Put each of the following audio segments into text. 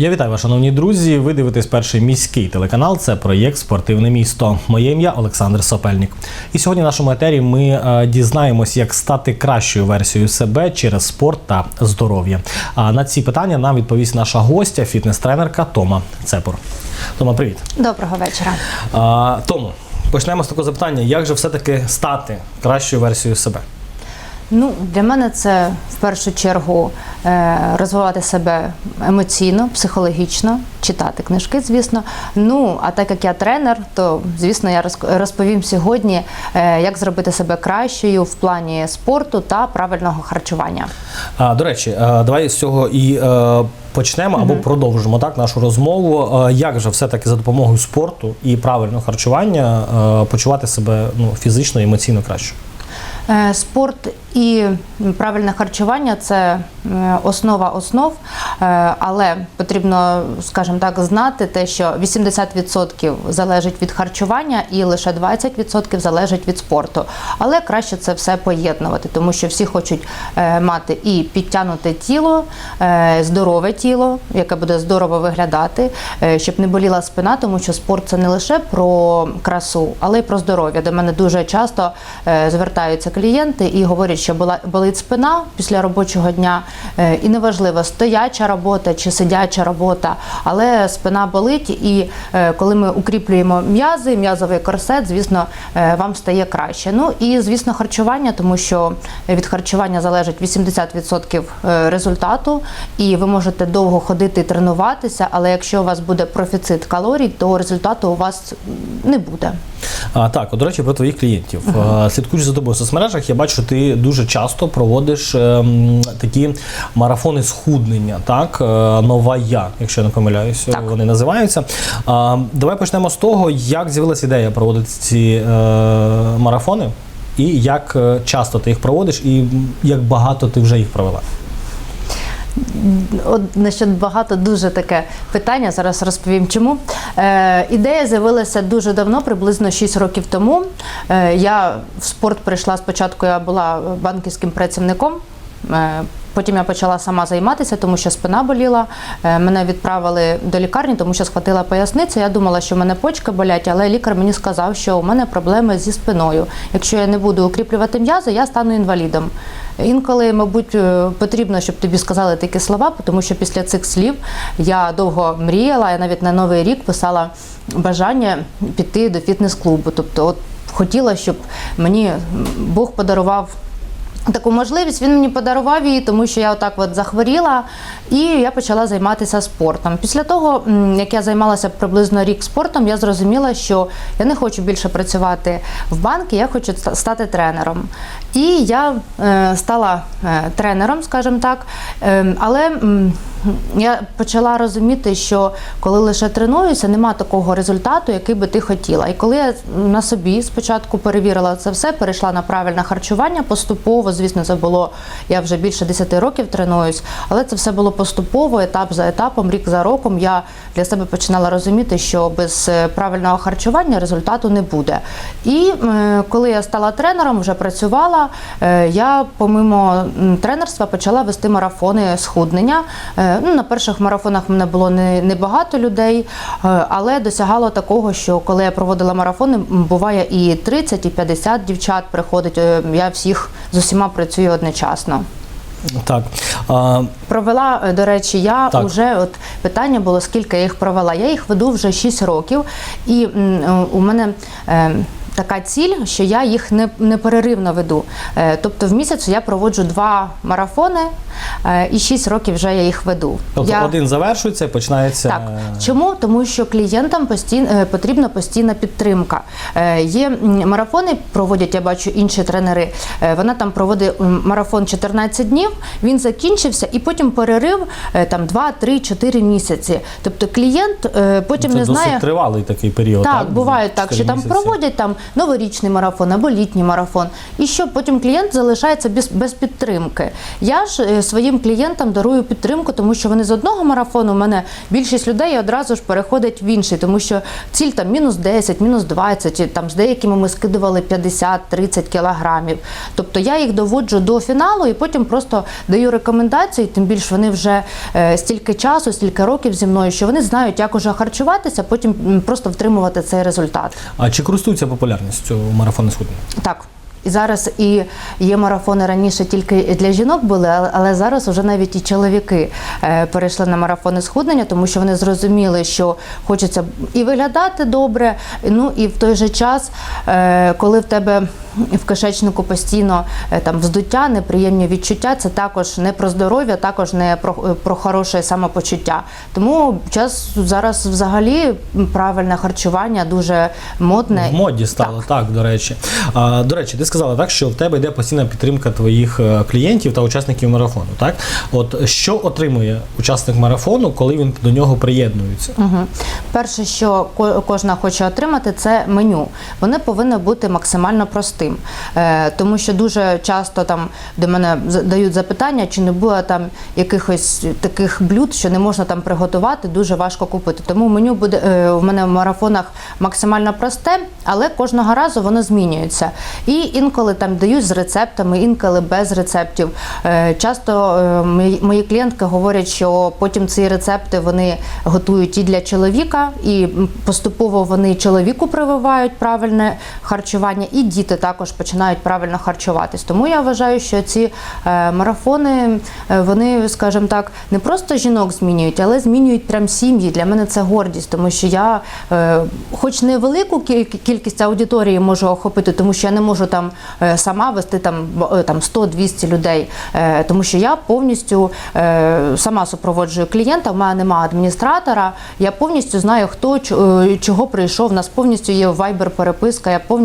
Я вітаю вас, шановні друзі. Ви дивитесь перший міський телеканал. Це проєкт Спортивне місто. Моє ім'я Олександр Сопельник. І сьогодні в нашому етері ми е, дізнаємось, як стати кращою версією себе через спорт та здоров'я. А на ці питання нам відповість наша гостя, фітнес-тренерка Тома Цепур. Тома, привіт. Доброго вечора. А, Тому почнемо з такого запитання: як же все-таки стати кращою версією себе? Ну, для мене це в першу чергу е, розвивати себе емоційно, психологічно, читати книжки, звісно. Ну, а так як я тренер, то звісно я розповім сьогодні, е, як зробити себе кращою в плані спорту та правильного харчування. А, до речі, е, давай з цього і почнемо або продовжимо так нашу розмову. Як же все-таки за допомогою спорту і правильного харчування почувати себе ну, фізично і емоційно краще? Е, Спорт і правильне харчування це основа основ, Е, але потрібно, скажімо так, знати те, що 80% залежить від харчування і лише 20% залежить від спорту. Але краще це все поєднувати, тому що всі хочуть е, мати і підтягнуте тіло, е, здорове тіло, яке буде здорово виглядати, е, щоб не боліла спина, тому що спорт це не лише про красу, але й про здоров'я. До мене дуже часто е, звертаються клієнти і говорять, що болить спина після робочого дня, Е, і неважливо, стояча робота чи сидяча робота, але спина болить. І е, коли ми укріплюємо м'язи, м'язовий корсет, звісно, е, вам стає краще. Ну і звісно, харчування, тому що від харчування залежить 80% е, результату, і ви можете довго ходити і тренуватися, але якщо у вас буде профіцит калорій, то результату у вас не буде. А, так, от, до речі, про твоїх клієнтів. Е, Слідкуючи за тобою в соцмережах, я бачу, що ти дуже часто проводиш ем, такі марафони схуднення, так? Е, Нова я, якщо я не помиляюся, Так. вони називаються. Давай почнемо з того, як з'явилася ідея проводити ці е, марафони, і як е, часто ти їх проводиш, і як багато ти вже їх провела. От значить, багато дуже таке питання. Зараз розповім чому. Е, ідея з'явилася дуже давно, приблизно 6 років тому. Е, я в спорт прийшла спочатку, я була банківським працівником. Е, Потім я почала сама займатися, тому що спина боліла. Е, Мене відправили до лікарні, тому що схватила поясницю. Я думала, що в мене почки болять, але лікар мені сказав, що у мене проблеми зі спиною. Якщо я не буду укріплювати м'язи, я стану інвалідом. Інколи, мабуть, е, потрібно, щоб тобі сказали такі слова, тому що після цих слів я довго мріяла. Я навіть на новий рік писала бажання піти до фітнес-клубу. Тобто, от хотіла, щоб мені Бог подарував. Таку можливість він мені подарував її, тому що я отак от захворіла, і я почала займатися спортом. Після того, як я займалася приблизно рік спортом, я зрозуміла, що я не хочу більше працювати в банку, я хочу стати тренером. І я е, стала е, тренером, скажімо так. Е, але я почала розуміти, що коли лише тренуюся, нема такого результату, який би ти хотіла. І коли я на собі спочатку перевірила це все, перейшла на правильне харчування поступово. Звісно, це було я вже більше 10 років тренуюсь, але це все було поступово, етап за етапом, рік за роком. Я для себе починала розуміти, що без е, правильного харчування результату не буде. І е, коли я стала тренером, вже працювала, е, я помимо тренерства почала вести марафони схуднення. Ну, на перших марафонах в мене було не, небагато людей, е, але досягало такого, що коли я проводила марафони, буває і 30, і 50 дівчат приходить. Е, Я всіх з усіма працюю одночасно. Так. А, Провела, е, до речі, я Так. вже от питання було, скільки я їх провела. Я їх веду вже 6 років, і м, е, у мене. е, Така ціль, що я їх не, непереривно веду. Е, Тобто в місяць я проводжу два марафони, е, і 6 років вже я їх веду. тобто я... один завершується і починається. Так, чому? Тому що клієнтам постійно е, потрібна постійна підтримка. Є марафони, проводять, я бачу інші тренери. Вона там проводить марафон 14 днів, він закінчився, і потім перерив там 2, 3, 4 місяці. Тобто клієнт потім Це не досить знає. тривалий такий період. Так, Так, буває так, що там проводять там новорічний марафон або літній марафон. І що потім клієнт залишається без, без підтримки. Я ж е, своїм клієнтам дарую підтримку, тому що вони з одного марафону у мене більшість людей одразу ж переходить в інший, тому що ціль там мінус 10, мінус 20, там з деякими ми скидували 50-30 кілограмів. Тобто я їх доводжу до фіналу і потім просто даю рекомендації, тим більше вони вже е, стільки часу, стільки років зі мною, що вони знають, як уже харчуватися, потім просто втримувати цей результат. А чи користуються популярністю марафони схуднення? Так. І зараз і є марафони раніше тільки для жінок були, але- зараз вже навіть і чоловіки е, перейшли на марафони схуднення, тому що вони зрозуміли, що хочеться і виглядати добре, ну і в той же час, е, коли в тебе в кишечнику постійно е, там вздуття, неприємні відчуття, це також не про здоров'я, також не про, про хороше самопочуття. Тому час зараз взагалі правильне харчування дуже модне. В моді стало так, до речі. А, до речі, ти сказала так, що в тебе йде постійна підтримка твоїх е, клієнтів та учасників марафону. Так, от що отримує учасник марафону, коли він до нього приєднується? Угу. Перше, що кожна хоче отримати, це меню. Вони повинні бути максимально простим, е, тому що дуже часто там до мене задають запитання, чи не було там якихось таких блюд, що не можна там приготувати, дуже важко купити. Тому меню буде е, у мене в марафонах максимально просте, але кожного разу воно змінюється. І інколи там дають з рецептами, інколи без рецептів. Е, Часто е, мої, клієнтки говорять, що потім ці рецепти вони готують і для чоловіка, і поступово вони чоловіку прививають правильне харчування, і діти також починають правильно харчуватись. Тому я вважаю, що ці е, марафони е, вони, скажімо так, не просто жінок змінюють, але змінюють прям сім'ї. Для мене це гордість, тому що я, е, хоч не велику кількість аудиторії можу охопити, тому що я не можу там сама вести там, там 100-200 людей, тому що я повністю сама супроводжую клієнта. в мене немає адміністратора. Я повністю знаю, хто чого прийшов. У нас повністю є вайбер переписка. Я повністю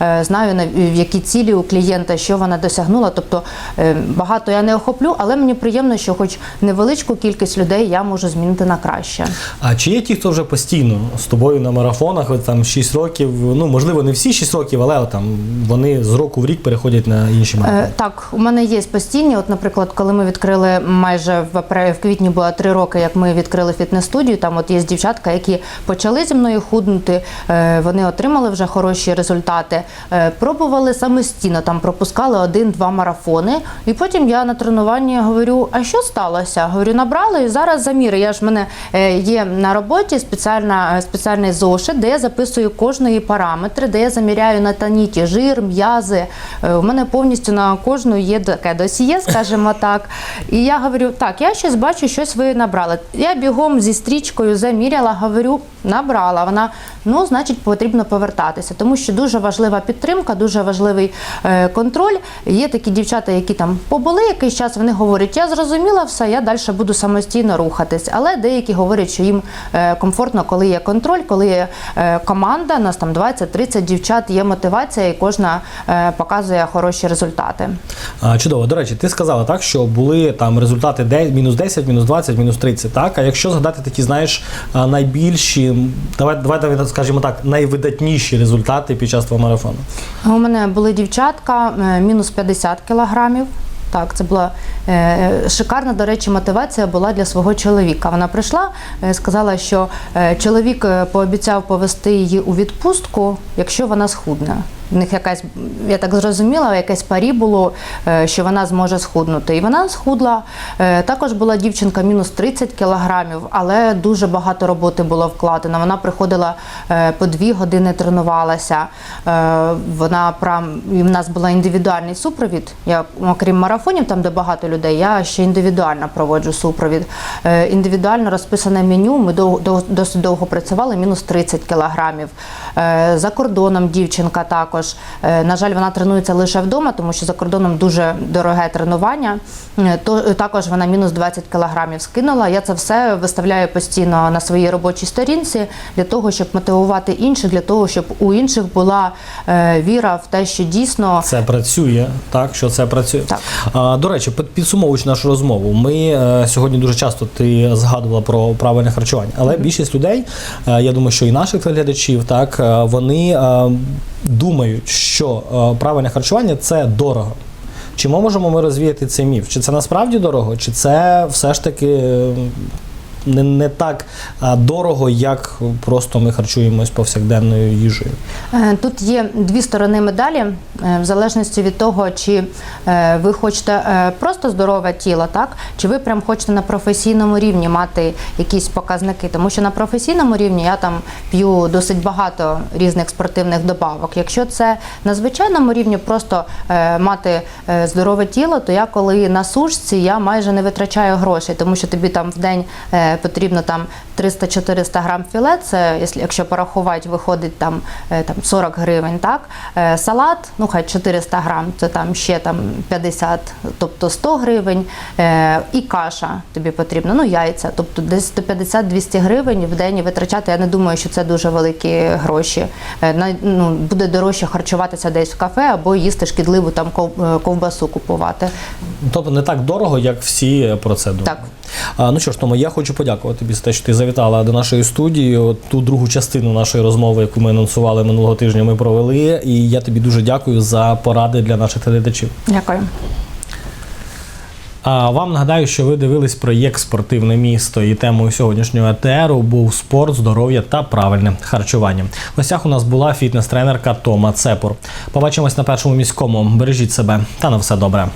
е, знаю в які цілі у клієнта, що вона досягнула. Тобто е, багато я не охоплю, але мені приємно, що хоч невеличку кількість людей я можу змінити на краще. А чи є ті, хто вже постійно з тобою на марафонах, от там 6 років, ну можливо, не всі 6 років, але от, там вони з року в рік переходять на інші марафони? Е, так, у мене є постійні. От, наприклад, коли ми відкрили майже в в квітні було три роки, як ми відкрили фітнес-студію. Там от є дівчатка, які почали зі мною худнути. Вони отримали вже хороші результати. Е, Пробували самостійно, там пропускали один-два марафони. І потім я на тренуванні говорю: а що сталося? Говорю, набрали і зараз заміри. Я ж в мене е, є на роботі спеціальна, спеціальний зошит, де я записую кожної параметри, де я заміряю на таніті жир, м'язи. Е, У мене повністю на кожну є таке досіє, скажімо так. І я говорю, так, я щось бачу, щось ви набрали. Я бігом зі стрічкою заміряла, говорю, набрала. Вона, ну, значить, потрібно повертатися, тому що дуже важлива підтримка, дуже важливий е, контроль. Є такі дівчата, які там побули якийсь час, вони говорять, я зрозуміла все, я далі буду самостійно рухатись. Але деякі говорять, що їм е, комфортно, коли є контроль, коли є е, команда, нас там 20-30 дівчат, є мотивація, і кожна показує хороші результати. Чудово. До речі, ти сказала так, що були там результати мінус 10, мінус 20, мінус 30. Так, а якщо згадати такі, знаєш, найбільші, давай, давай скажімо так, найвидатніші результати під час твого марафону. У мене були дівчатка е, мінус 50 кілограмів. Так, це була е, шикарна, до речі, мотивація була для свого чоловіка. Вона прийшла, е, сказала, що е, чоловік пообіцяв повести її у відпустку, якщо вона схудне. В них якась, я так зрозуміла, якесь парі було, що вона зможе схуднути. І вона схудла. Також була дівчинка мінус 30 кілограмів, але дуже багато роботи було вкладено. Вона приходила по дві години тренувалася. Вона прям і в нас була індивідуальний супровід. Я, окрім марафонів, там де багато людей, я ще індивідуально проводжу супровід. Е, Індивідуально розписане меню. Ми досить довго працювали, мінус 30 кілограмів. Е, За кордоном дівчинка також. е, на жаль, вона тренується лише вдома, тому що за кордоном дуже дороге тренування. Е, То також вона мінус 20 кілограмів скинула. Я це все виставляю постійно на своїй робочій сторінці для того, щоб мотивувати інших, для того, щоб у інших була віра в те, що дійсно Це працює, так що це працює. Так. А, до речі, під- підсумовуючи нашу розмову, ми сьогодні дуже часто ти згадувала про правильне харчування, але більшість людей, я думаю, що і наших телеглядачів, так вони е, думають, що е, правильне харчування це дорого. Чи ми можемо ми розвіяти цей міф? Чи це насправді дорого, чи це все ж таки е, не, не так дорого, як просто ми харчуємось повсякденною їжею? Е, Тут є дві сторони медалі, е, в залежності від того, чи е, ви хочете просто здорове тіло, так чи ви прям хочете на професійному рівні мати якісь показники. Тому що на професійному рівні я там п'ю досить багато різних спортивних добавок. Якщо це на звичайному рівні просто мати здорове тіло, то я коли на сушці я майже не витрачаю грошей, тому що тобі там в день потрібно там 300-400 грам філе. Це якщо- порахувати, виходить там, е, там 40 гривень. Так Е, салат, ну хай 400 грам, це там ще там 50, тобто 100 гривень. Е, І каша тобі потрібно, ну яйця, тобто десь 150-200 гривень в день витрачати. Я не думаю, що це дуже великі гроші. Ну, буде дорожче харчуватися десь в кафе або їсти шкідливу там ков- ковбасу купувати. Тобто не так дорого, як всі про це думають. Так. А, ну що ж, тому я хочу подякувати тобі за те, що ти завітала до нашої студії. Ту другу частину нашої розмови, яку ми анонсували минулого тижня, ми провели. І я тобі дуже дякую за поради для наших телеглядачів. Дякую. А вам нагадаю, що ви дивились проєкт Спортивне місто і темою сьогоднішнього етеру був спорт, здоров'я та правильне харчування. В гостях у нас була фітнес-тренерка Тома Цепур. Побачимось на першому міському. Бережіть себе та на все добре.